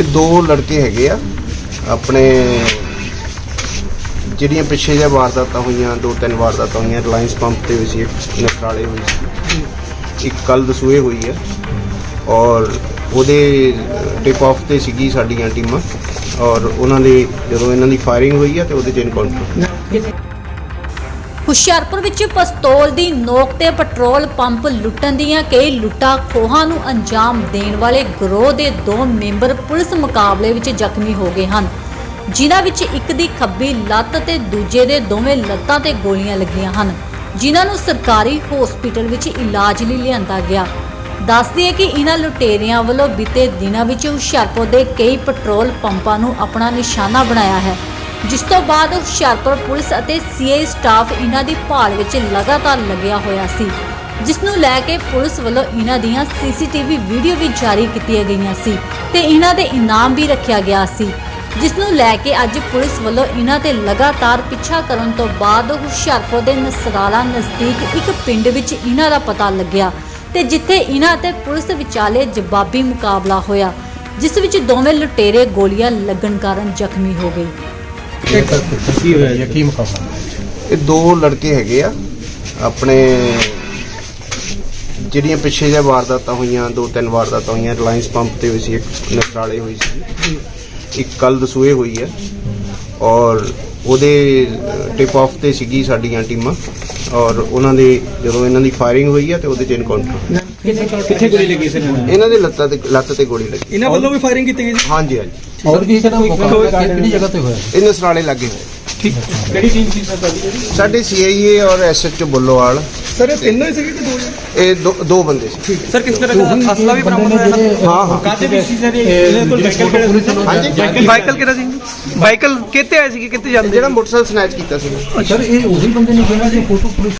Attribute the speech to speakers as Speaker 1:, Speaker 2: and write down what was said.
Speaker 1: ਇਹ ਦੋ ਲੜਕੇ ਹੈਗੇ ਆ। ਆਪਣੇ ਜਿਹੜੀਆਂ ਪਿੱਛੇ ਜਿਹਾ ਵਾਰਦਾਤਾਂ ਹੋਈਆਂ, ਦੋ ਤਿੰਨ ਵਾਰਦਾਤਾਂ ਹੋਈਆਂ ਰਿਲਾਇੰਸ ਪੰਪ ਤੇ ਵੀ ਸੀ, ਇੱਕ ਨਸਰਾਲੇ ਹੋਈ ਸੀ, ਇੱਕ ਕੱਲ ਦਸੂਏ ਹੋਈ ਆ। ਔਰ ਉਹਦੇ ਟਿਪ ਆਫ ਤੇ ਸੀਗੀ ਸਾਡੀਆਂ ਟੀਮਾਂ ਔਰ ਉਹਨਾਂ ਦੇ ਜਦੋਂ ਇਹਨਾਂ ਦੀ ਫਾਇਰਿੰਗ ਹੋਈ ਆ ਤੇ ਉਹਦੇ ਚ ਇਨਕਾਊਂਟਰ
Speaker 2: ਹੁਸ਼ਿਆਰਪੁਰ ਵਿੱਚ ਪਿਸਤੌਲ ਦੀ ਨੋਕ ਤੇ ਪੈਟਰੋਲ ਪੰਪ ਲੁੱਟਣ ਦੀਆਂ ਕਈ ਲੁੱਟਾਂ ਖੋਹਾਂ ਨੂੰ ਅੰਜਾਮ ਦੇਣ ਵਾਲੇ ਗਰੋਹ ਦੇ ਦੋ ਮੈਂਬਰ ਪੁਲਿਸ ਮੁਕਾਬਲੇ ਵਿੱਚ ਜ਼ਖਮੀ ਹੋ ਗਏ ਹਨ। ਜਿਨ੍ਹਾਂ ਵਿੱਚ ਇੱਕ ਦੀ ਖੱਬੀ ਲੱਤ ਤੇ ਦੂਜੇ ਦੇ ਦੋਵੇਂ ਲੱਤਾਂ ਤੇ ਗੋਲੀਆਂ ਲੱਗੀਆਂ ਹਨ। ਜਿਨ੍ਹਾਂ ਨੂੰ ਸਰਕਾਰੀ ਹਸਪੀਟਲ ਵਿੱਚ ਇਲਾਜ ਲਈ ਲਿਆਂਦਾ ਗਿਆ। ਦੱਸਦੀ ਹੈ ਕਿ ਇਹਨਾਂ ਲੁਟੇਰਿਆਂ ਵੱਲੋਂ ਬੀਤੇ ਦਿਨਾਂ ਵਿੱਚ ਹੁਸ਼ਿਆਰਪੁਰ ਦੇ ਕਈ ਪੈਟਰੋਲ ਪੰਪਾਂ ਨੂੰ ਆਪਣਾ ਨਿਸ਼ਾਨਾ ਬਣਾਇਆ ਹੈ। ਜਿਸ ਤੋਂ ਬਾਅਦ ਹੁਸ਼ਿਆਰਪੁਰ ਪੁਲਿਸ ਅਤੇ ਸੀਆਈ ਸਟਾਫ ਇਹਨਾਂ ਦੀ ਭਾਲ ਵਿੱਚ ਲਗਾਤਾਰ ਲੱਗਿਆ ਹੋਇਆ ਸੀ, ਜਿਸ ਨੂੰ ਲੈ ਕੇ ਪੁਲਿਸ ਵੱਲੋਂ ਇਹਨਾਂ ਦੀਆਂ ਸੀਸੀਟੀਵੀ ਵੀਡੀਓ ਵੀ ਜਾਰੀ ਕੀਤੀਆਂ ਗਈਆਂ ਸੀ ਤੇ ਇਹਨਾਂ ਦੇ ਇਨਾਮ ਵੀ ਰੱਖਿਆ ਗਿਆ ਸੀ, ਜਿਸ ਨੂੰ ਲੈ ਕੇ ਅੱਜ ਪੁਲਿਸ ਵੱਲੋਂ ਇਹਨਾਂ ਤੇ ਲਗਾਤਾਰ ਪਿੱਛਾ ਕਰਨ ਤੋਂ ਬਾਅਦ ਹੁਸ਼ਿਆਰਪੁਰ ਦੇ ਨਸਰਾਲਾ ਨਜ਼ਦੀਕ ਇੱਕ ਪਿੰਡ ਵਿੱਚ ਇਹਨਾਂ ਦਾ ਪਤਾ ਲੱਗਿਆ ਤੇ ਜਿੱਥੇ ਇਹਨਾਂ ਤੇ ਪੁਲਿਸ ਵਿਚਾਲੇ ਜਵਾਬੀ ਮੁਕਾਬਲਾ ਹੋਇਆ, ਜਿਸ ਵਿੱਚ ਦੋਵੇਂ ਲੁਟੇਰੇ ਗੋਲੀਆਂ ਲੱਗਣ ਕਾਰਨ ਜ਼ਖਮੀ ਹੋ ਗਏ।
Speaker 3: ਕੀ ਹੋਇਆ ਜੀ ਕੀ ਮੁਕਾਬਲਾ
Speaker 1: ਇਹ ਦੋ ਲੜਕੇ ਹੈਗੇ ਆ। ਆਪਣੇ ਜਿਹੜੀਆਂ ਪਿੱਛੇ ਜਿਹਾ ਵਾਰਦਾਤਾਂ ਹੋਈਆਂ ਦੋ ਤਿੰਨ ਵਾਰਦਾਤਾਂ ਹੋਈਆਂ ਰਿਲਾਇੰਸ ਪੰਪ ਤੇ ਵੀ ਸੀ ਇੱਕ ਨਸਰਾਲੇ ਹੋਈ ਸੀ। ਇੱਕ ਕੱਲ ਦਸੂਏ ਹੋਈ ਹੈ। ਔਰ ਉਹਦੇ ਟਿਪ ਆਫ ਤੇ ਸੀਗੀ ਸਾਡੀਆਂ ਟੀਮਾਂ। ਔਰ ਉਹਨਾਂ ਦੇ ਜਦੋਂ ਇਹਨਾਂ ਦੀ ਫਾਇਰਿੰਗ ਹੋਈ ਹੈ ਤੇ ਉਹਦੇ ਚ ਇਨਕਾਊਂਟਰ
Speaker 3: ਕਿੱਥੇ ਗੋਲੀ ਲੱਗੀ ਸੀ ਇਹਨਾਂ
Speaker 1: ਦੇ? ਲੱਤਾਂ ਤੇ ਲੱਤ ਤੇ ਗੋਲੀ ਲੱਗੀ।
Speaker 4: ਇਹਨਾਂ ਵੱਲੋਂ ਵੀ ਫਾਇਰਿੰਗ ਕੀਤੀ ਗਈ ਸੀ?
Speaker 1: ਹਾਂਜੀ ਹਾਂਜੀ।
Speaker 3: ਹੋਰ ਕੀ ਕਿਹੜਾ ਮੁਕਾਬਲਾ ਕਿਹੜੀ ਜਗ੍ਹਾ ਤੇ ਹੋਇਆ?
Speaker 1: ਇਹ ਨਸਰਾਲੇ ਲੱਗੇ ਹੋਏ।
Speaker 4: ਠੀਕ। ਕਿਹੜੀ ਟੀਮ ਸੀ ਸਰ ਤੁਹਾਡੀ? ਜਿਹੜੀ
Speaker 1: ਸਾਡੇ ਸੀਆਈਏ ਔਰ ਐਸਐਚਓ ਬੁੱਲੋਵਾਲ।
Speaker 4: ਸਰ ਇਹ ਤਿੰਨੋਂ ਹੀ ਸੀਗੇ ਕਿ ਦੋ?
Speaker 1: ਇਹ ਦੋ- ਦੋ ਬੰਦੇ ਸੀ।
Speaker 4: ਸਰ ਕਿਸ ਤਰ੍ਹਾਂ ਦਾ ਅਸਲਾ ਵੀ ਬਰਾਮਦ ਹੋਇਆ ਨਾ?
Speaker 1: ਹਾਂ ਹਾਂ।
Speaker 4: ਕਾਹਦੇ ਵਿੱਚ ਸੀ ਸਰ ਇਹ? ਕੋਲ ਵਾਹੀਕਲ ਕਿਹੜਾ ਸੀ?
Speaker 1: ਹਾਂਜੀ।
Speaker 4: ਵਾਹੀਕਲ ਕਿਹੜਾ ਸੀ? ਵਾਹੀਕਲ ਕਿੱਥੇ ਆਏ ਸੀ ਕਿੱਥੇ ਜਾਂਦੇ
Speaker 1: ਜਿਹੜਾ ਮੋਟਰਸਾਈਕਲ ਸਨੈਚ ਕੀਤਾ ਸੀ।
Speaker 3: ਸਰ ਇਹ ਉਹੀ ਬੰਦੇ ਨੇ ਜਿਹੜਾ ਜੀ ਫੋਟੋ ਪੁਲਿਸ